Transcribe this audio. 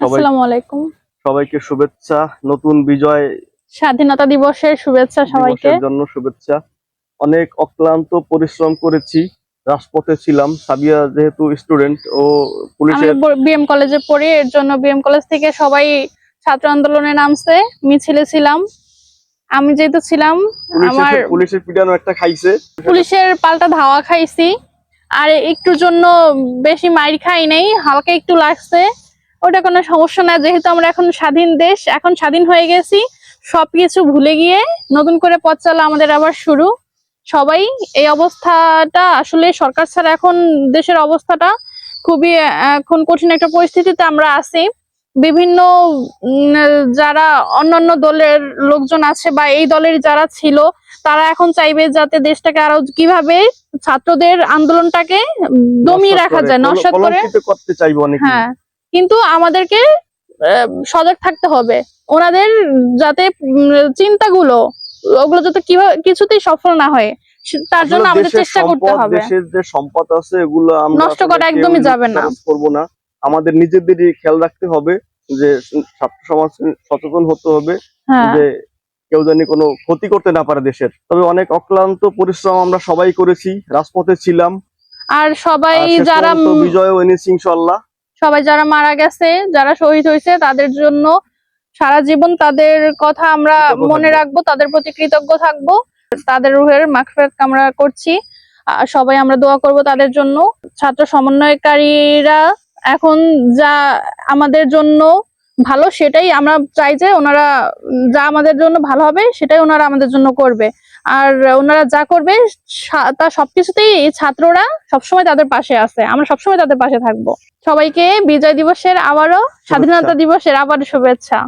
আসসালামু আলাইকুম। সবাইকে শুভেচ্ছা নতুন বিজয় স্বাধীনতা দিবসের শুভেচ্ছা সবাইকে। জন্য শুভেচ্ছা। অনেক অক্লান্ত পরিশ্রম করেছি রাজপথে ছিলাম। সাবিয়া যেহেতু স্টুডেন্ট ও পুলিশের বিএম কলেজে পড়ি এর জন্য বিএম কলেজ থেকে সবাই ছাত্র আন্দোলনে নামছে মিছিলে ছিলাম। আমি যেহেতু ছিলাম আমার পুলিশের পুলিশের পিটানো একটা খাইছে। পুলিশের পাল্টা ধাওয়া খাইছি। আর একটুর জন্য বেশি মাইর খাই নাই হালকা একটু লাগছে। ওটা কোনো সমস্যা না যেহেতু আমরা এখন স্বাধীন দেশ এখন স্বাধীন হয়ে গেছি। সবকিছু ভুলে গিয়ে নতুন করে পথ চলা আমাদের আবার শুরু। সবাই এই অবস্থাটা আসলে সরকার ছাড়া এখন দেশের অবস্থাটা খুবই এখন কঠিন একটা পরিস্থিতিতে আমরা আছি। বিভিন্ন যারা অন্যান্য দলের লোকজন আছে বা এই দলের যারা ছিল তারা এখন চাইবে যাতে দেশটাকে আরও কীভাবে ছাত্রদের আন্দোলনটাকে দমিয়ে রাখা যায় নস্বাত করে। করতে চাইব অনেকে হ্যাঁ। কিন্তু আমাদেরকে সজাগ থাকতে হবে। ওনাদের যাতে চিন্তাগুলো ওগুলো যাতে কীভাবে কিছুতেই সফল না হয় তার জন্য আমাদের চেষ্টা করতে হবে। দেশের যে সম্পদ আছে এগুলো আমরা নষ্ট করা একদমই যাবে না। করব না। আমাদের নিজেদেরই খেয়াল রাখতে হবে যে ছাত্র সমাজ সচেতন হতে হবে হ্যাঁ। যে কেউ জানি কোনো ক্ষতি করতে না পারে দেশের। তবে অনেক অক্লান্ত পরিশ্রম আমরা সবাই করেছি রাজপথে ছিলাম। আর সবাই যারা বিজয় এনেছি ইনশাল্লাহ সবাই যারা মারা গেছে যারা শহীদ হয়েছে তাদের জন্য সারা জীবন তাদের কথা আমরা মনে রাখব তাদের প্রতি কৃতজ্ঞ থাকব। তাদের রুহের মাখফেরাত আমরা করছি। আর সবাই আমরা দোয়া করব তাদের জন্য। ছাত্র সমন্বয়কারীরা এখন যা আমাদের জন্য ভালো সেটাই আমরা চাই যে ওনারা যা আমাদের জন্য ভালো হবে সেটাই ওনারা আমাদের জন্য করবে। আর ওনারা যা করবে তা সবকিছুতেই ছাত্ররা সবসময় তাদের পাশে আছে। আমরা সবসময় তাদের পাশে থাকব। সবাইকে বিজয় দিবসের আবারও স্বাধীনতা দিবসের আবার শুভেচ্ছা।